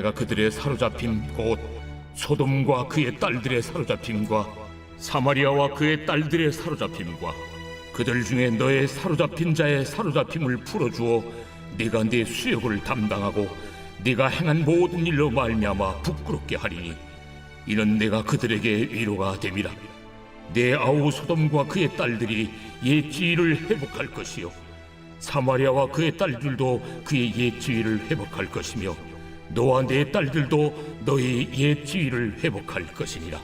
내가 그들의 사로잡힘 곧 소돔과 그의 딸들의 사로잡힘과 사마리아와 그의 딸들의 사로잡힘과 그들 중에 너의 사로잡힌 자의 사로잡힘을 풀어주어 네가 네 수역을 담당하고 네가 행한 모든 일로 말미암아 부끄럽게 하리니 이는 내가 그들에게 위로가 됨이라 내 아우 소돔과 그의 딸들이 옛 지위를 회복할 것이요 사마리아와 그의 딸들도 그의 옛 지위를 회복할 것이며 너와 내 딸들도 너의 옛 지위를 회복할 것이니라.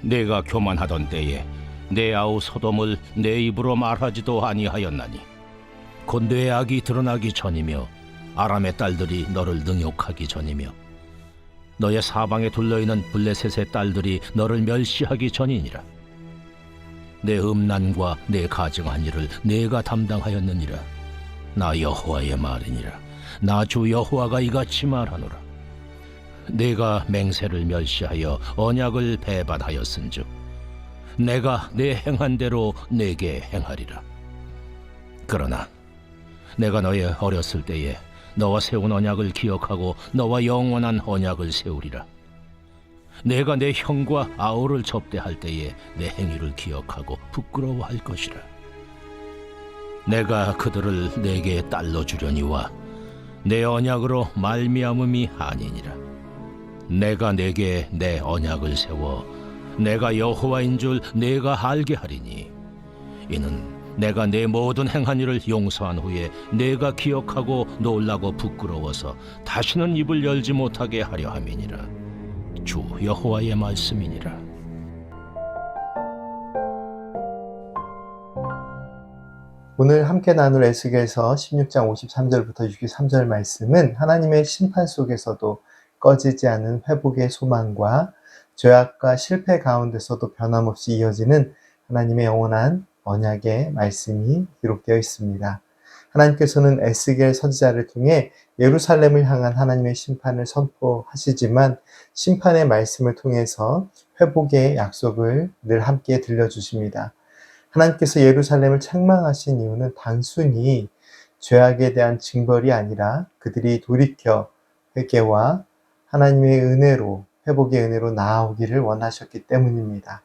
내가 교만하던 때에 내 아우 소돔을 내 입으로 말하지도 아니하였나니 곧 내 악이 드러나기 전이며 아람의 딸들이 너를 능욕하기 전이며 너의 사방에 둘러있는 블레셋의 딸들이 너를 멸시하기 전이니라. 내 음란과 내 가증한 일을 내가 담당하였느니라. 나 여호와의 말이니라 나 주 여호와가 이같이 말하노라. 내가 맹세를 멸시하여 언약을 배반하였은즉 내가 내 행한 대로 내게 행하리라. 그러나 내가 너의 어렸을 때에 너와 세운 언약을 기억하고 너와 영원한 언약을 세우리라. 내가 내 형과 아우를 접대할 때에 내 행위를 기억하고 부끄러워할 것이라. 내가 그들을 내게 딸로 주려니와 내 언약으로 말미암음이 아니니라. 내가 내게 내 언약을 세워 내가 여호와인 줄 내가 알게 하리니. 이는 내가 내 모든 행한 일을 용서한 후에 내가 기억하고 놀라고 부끄러워서 다시는 입을 열지 못하게 하려 함이니라. 주 여호와의 말씀이니라 오늘 함께 나눌 에스겔서 16장 53절부터 63절 말씀은 하나님의 심판 속에서도 꺼지지 않은 회복의 소망과 죄악과 실패 가운데서도 변함없이 이어지는 하나님의 영원한 언약의 말씀이 기록되어 있습니다. 하나님께서는 에스겔 선지자를 통해 예루살렘을 향한 하나님의 심판을 선포하시지만 심판의 말씀을 통해서 회복의 약속을 늘 함께 들려주십니다. 하나님께서 예루살렘을 책망하신 이유는 단순히 죄악에 대한 징벌이 아니라 그들이 돌이켜 회개와 하나님의 은혜로 회복의 은혜로 나아오기를 원하셨기 때문입니다.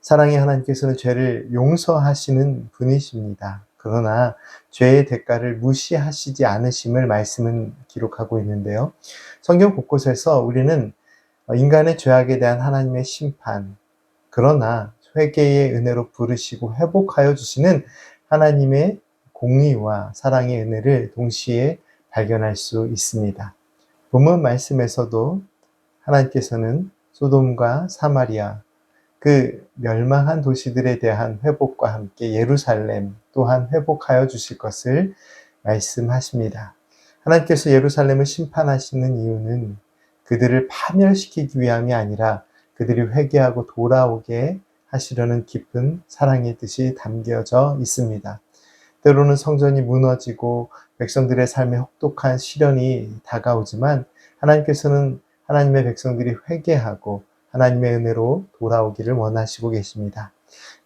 사랑의 하나님께서는 죄를 용서하시는 분이십니다. 그러나 죄의 대가를 무시하시지 않으심을 말씀은 기록하고 있는데요. 성경 곳곳에서 우리는 인간의 죄악에 대한 하나님의 심판, 그러나 회개의 은혜로 부르시고 회복하여 주시는 하나님의 공의와 사랑의 은혜를 동시에 발견할 수 있습니다. 본문 말씀에서도 하나님께서는 소돔과 사마리아 그 멸망한 도시들에 대한 회복과 함께 예루살렘 또한 회복하여 주실 것을 말씀하십니다. 하나님께서 예루살렘을 심판하시는 이유는 그들을 파멸시키기 위함이 아니라 그들이 회개하고 돌아오게 하시려는 깊은 사랑의 뜻이 담겨져 있습니다. 때로는 성전이 무너지고 백성들의 삶에 혹독한 시련이 다가오지만 하나님께서는 하나님의 백성들이 회개하고 하나님의 은혜로 돌아오기를 원하시고 계십니다.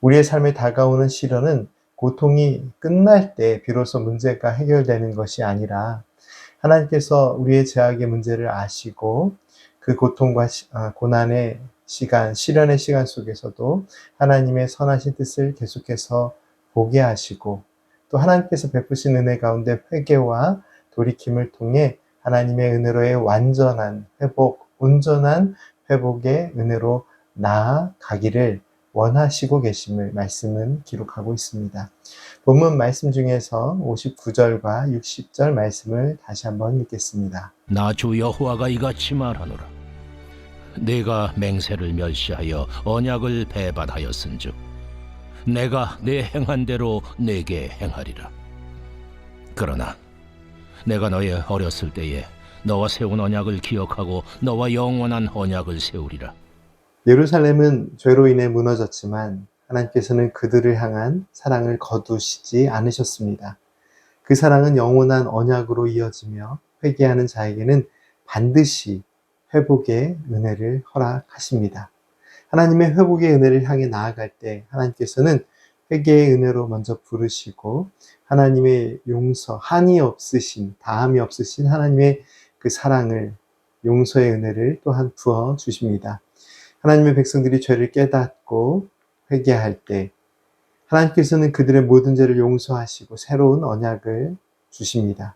우리의 삶에 다가오는 시련은 고통이 끝날 때 비로소 문제가 해결되는 것이 아니라 하나님께서 우리의 죄악의 문제를 아시고 그 고통과 고난의 시간, 시련의 시간 속에서도 하나님의 선하신 뜻을 계속해서 보게 하시고 또 하나님께서 베푸신 은혜 가운데 회개와 돌이킴을 통해 하나님의 은혜로의 완전한 회복, 온전한 회복의 은혜로 나아가기를 원하시고 계심을 말씀은 기록하고 있습니다. 본문 말씀 중에서 59절과 60절 말씀을 다시 한번 읽겠습니다. 나 주 여호와가 이같이 말하노라 내가 맹세를 멸시하여 언약을 배반하였은즉 내가 내 행한 대로 내게 행하리라 그러나 내가 너의 어렸을 때에 너와 세운 언약을 기억하고 너와 영원한 언약을 세우리라 예루살렘은 죄로 인해 무너졌지만 하나님께서는 그들을 향한 사랑을 거두시지 않으셨습니다. 그 사랑은 영원한 언약으로 이어지며 회개하는 자에게는 반드시 회복의 은혜를 허락하십니다. 하나님의 회복의 은혜를 향해 나아갈 때 하나님께서는 회개의 은혜로 먼저 부르시고 하나님의 용서, 한이 없으신, 다함이 없으신 하나님의 그 사랑을 용서의 은혜를 또한 부어 주십니다. 하나님의 백성들이 죄를 깨닫고 회개할 때 하나님께서는 그들의 모든 죄를 용서하시고 새로운 언약을 주십니다.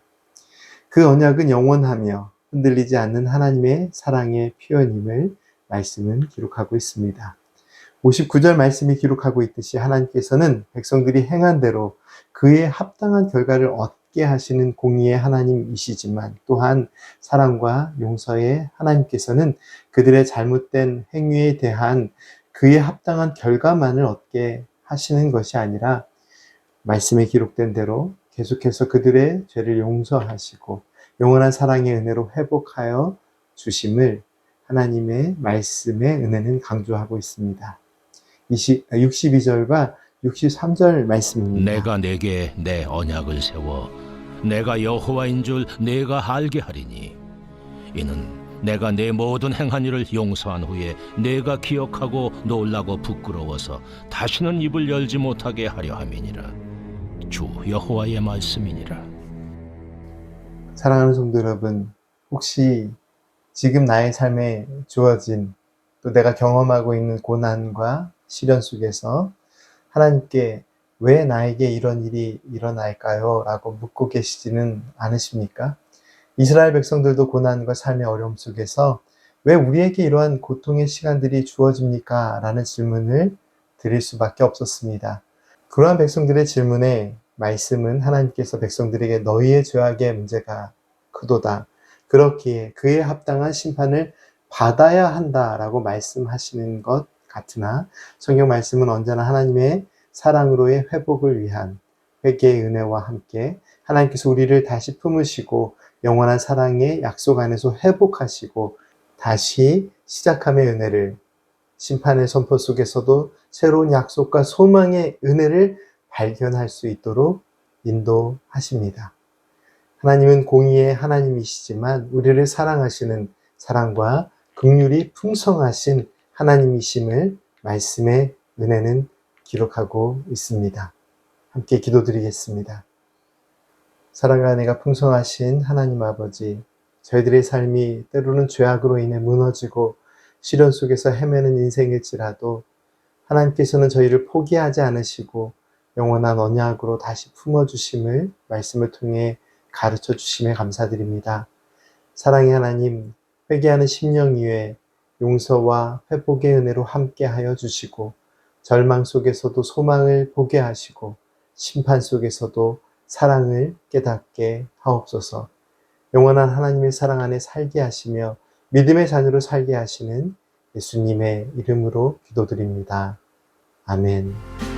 그 언약은 영원하며 흔들리지 않는 하나님의 사랑의 표현임을 말씀은 기록하고 있습니다. 59절 말씀이 기록하고 있듯이 하나님께서는 백성들이 행한 대로 그에 합당한 결과를 얻게 하시는 공의의 하나님이시지만 또한 사랑과 용서의 하나님께서는 그들의 잘못된 행위에 대한 그에 합당한 결과만을 얻게 하시는 것이 아니라 말씀에 기록된 대로 계속해서 그들의 죄를 용서하시고 영원한 사랑의 은혜로 회복하여 주심을 하나님의 말씀의 은혜는 강조하고 있습니다. 20, 62절과 63절 말씀입니다. 내가 내게 내 언약을 세워 내가 여호와인 줄 내가 알게 하리니 이는 내가 내 모든 행한 일을 용서한 후에 내가 기억하고 놀라고 부끄러워서 다시는 입을 열지 못하게 하려 함이니라 주 여호와의 말씀이니라 사랑하는 성도 여러분, 혹시 지금 나의 삶에 주어진 또 내가 경험하고 있는 고난과 시련 속에서 하나님께 왜 나에게 이런 일이 일어날까요? 라고 묻고 계시지는 않으십니까? 이스라엘 백성들도 고난과 삶의 어려움 속에서 왜 우리에게 이러한 고통의 시간들이 주어집니까? 라는 질문을 드릴 수밖에 없었습니다. 그러한 백성들의 질문에 말씀은 하나님께서 백성들에게 너희의 죄악의 문제가 크도다. 그렇기에 그에 합당한 심판을 받아야 한다라고 말씀하시는 것 같으나 성경 말씀은 언제나 하나님의 사랑으로의 회복을 위한 회개의 은혜와 함께 하나님께서 우리를 다시 품으시고 영원한 사랑의 약속 안에서 회복하시고 다시 시작함의 은혜를 심판의 선포 속에서도 새로운 약속과 소망의 은혜를 발견할 수 있도록 인도하십니다. 하나님은 공의의 하나님이시지만 우리를 사랑하시는 사랑과 긍휼이 풍성하신 하나님이심을 말씀의 은혜는 기록하고 있습니다. 함께 기도드리겠습니다. 사랑과 은혜가 풍성하신 하나님 아버지, 저희들의 삶이 때로는 죄악으로 인해 무너지고 시련 속에서 헤매는 인생일지라도 하나님께서는 저희를 포기하지 않으시고 영원한 언약으로 다시 품어주심을 말씀을 통해 가르쳐 주심에 감사드립니다. 사랑의 하나님, 회개하는 심령 위에 용서와 회복의 은혜로 함께하여 주시고 절망 속에서도 소망을 보게 하시고 심판 속에서도 사랑을 깨닫게 하옵소서. 영원한 하나님의 사랑 안에 살게 하시며 믿음의 자녀로 살게 하시는 예수님의 이름으로 기도드립니다. 아멘.